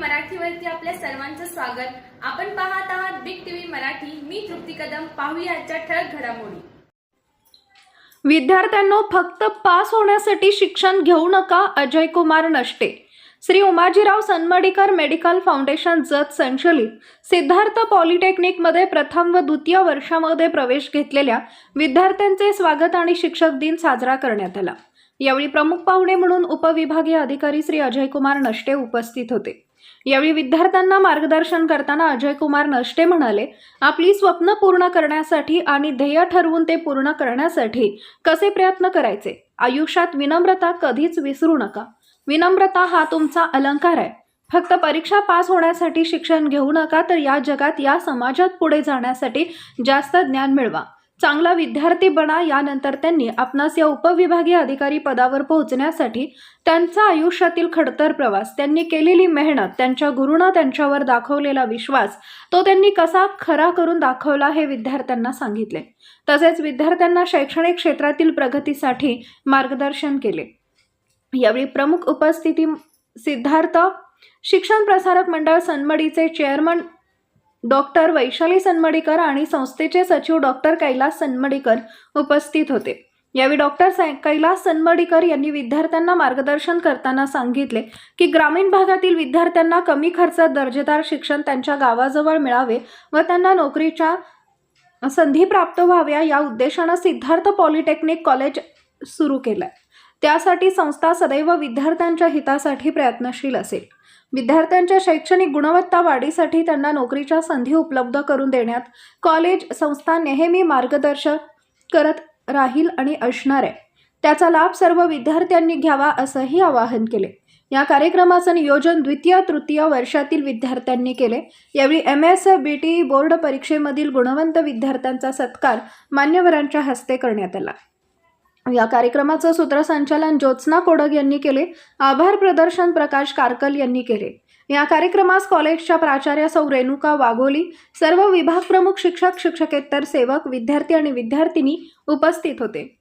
मराठीवरती आपल्या सर्वांचं स्वागत. आपण पाहत आहात बिग टीव्ही मराठी. मी तृप्ती कदम. पाहूया आजच्या ठळक घडामोडी. विद्यार्थ्यांनो फक्त पास होण्यासाठी शिक्षण घेऊ नका अजय कुमार नष्टे. श्री उमाजीराव सनमडीकर मेडिकल फाउंडेशन जत संचलित. सिद्धार्थ पॉलिटेक्निकमध्ये प्रथम व द्वितीय वर्षामध्ये प्रवेश घेतलेल्या विद्यार्थ्यांचे स्वागत आणि शिक्षक दिन साजरा करण्यात आला. यावेळी प्रमुख पाहुणे म्हणून उपविभागीय अधिकारी श्री अजय कुमार नष्टे उपस्थित होते. यावेळी विद्यार्थ्यांना मार्गदर्शन करताना अजय कुमार नष्टे म्हणाले आपली स्वप्न पूर्ण करण्यासाठी आणि ध्येय ठरवून ते पूर्ण करण्यासाठी कसे प्रयत्न करायचे? आयुष्यात विनम्रता कधीच विसरू नका. विनम्रता हा तुमचा अलंकार आहे. फक्त परीक्षा पास होण्यासाठी शिक्षण घेऊ नका तर या जगात या समाजात पुढे जाण्यासाठी जास्त ज्ञान मिळवा. चांगला विद्यार्थी बना यानंतर त्यांनी आपणास या उपविभागीय अधिकारी पदावर पोहोचण्यासाठी त्यांचा आयुष्यातील खडतर प्रवास त्यांनी केलेली मेहनत त्यांच्या गुरुनं त्यांच्यावर दाखवलेला विश्वास तो त्यांनी कसा खरा करून दाखवला हे विद्यार्थ्यांना सांगितले. तसेच विद्यार्थ्यांना शैक्षणिक क्षेत्रातील प्रगतीसाठी मार्गदर्शन केले. यावेळी प्रमुख उपस्थिती सिद्धार्थ शिक्षण प्रसारक मंडळ सनमडीचे चेअरमन डॉक्टर वैशाली सनमडीकर आणि संस्थेचे सचिव डॉक्टर कैलास सनमडीकर उपस्थित होते. यावेळी डॉक्टर कैलास सनमडीकर यांनी विद्यार्थ्यांना मार्गदर्शन करताना सांगितले की ग्रामीण भागातील विद्यार्थ्यांना कमी खर्चात दर्जेदार शिक्षण त्यांच्या गावाजवळ मिळावे व त्यांना नोकरीच्या संधी प्राप्त व्हाव्या या उद्देशानं सिद्धार्थ पॉलिटेक्निक कॉलेज सुरू केलं त्यासाठी संस्था सदैव विद्यार्थ्यांच्या हितासाठी प्रयत्नशील असेल. विद्यार्थ्यांच्या शैक्षणिक गुणवत्ता वाढीसाठी त्यांना नोकरीच्या संधी उपलब्ध करून देण्यात कॉलेज संस्था नेहमी मार्गदर्शन करत राहील आणि असणार आहे. त्याचा लाभ सर्व विद्यार्थ्यांनी घ्यावा असंही आवाहन केले. या कार्यक्रमाचं नियोजन द्वितीय तृतीय वर्षातील विद्यार्थ्यांनी केले. यावेळी M S B T board परीक्षेमधील गुणवंत विद्यार्थ्यांचा सत्कार मान्यवरांच्या हस्ते करण्यात आला. या कार्यक्रमाचं सूत्रसंचालन ज्योत्स्ना कोडग यांनी केले आभार प्रदर्शन प्रकाश कारकल यांनी केले. या कार्यक्रमास कॉलेजच्या प्राचार्य सौ. रेणुका वाघोली सर्व विभाग प्रमुख शिक्षक शिक्षकेतर सेवक विद्यार्थी आणि विद्यार्थिनी उपस्थित होते.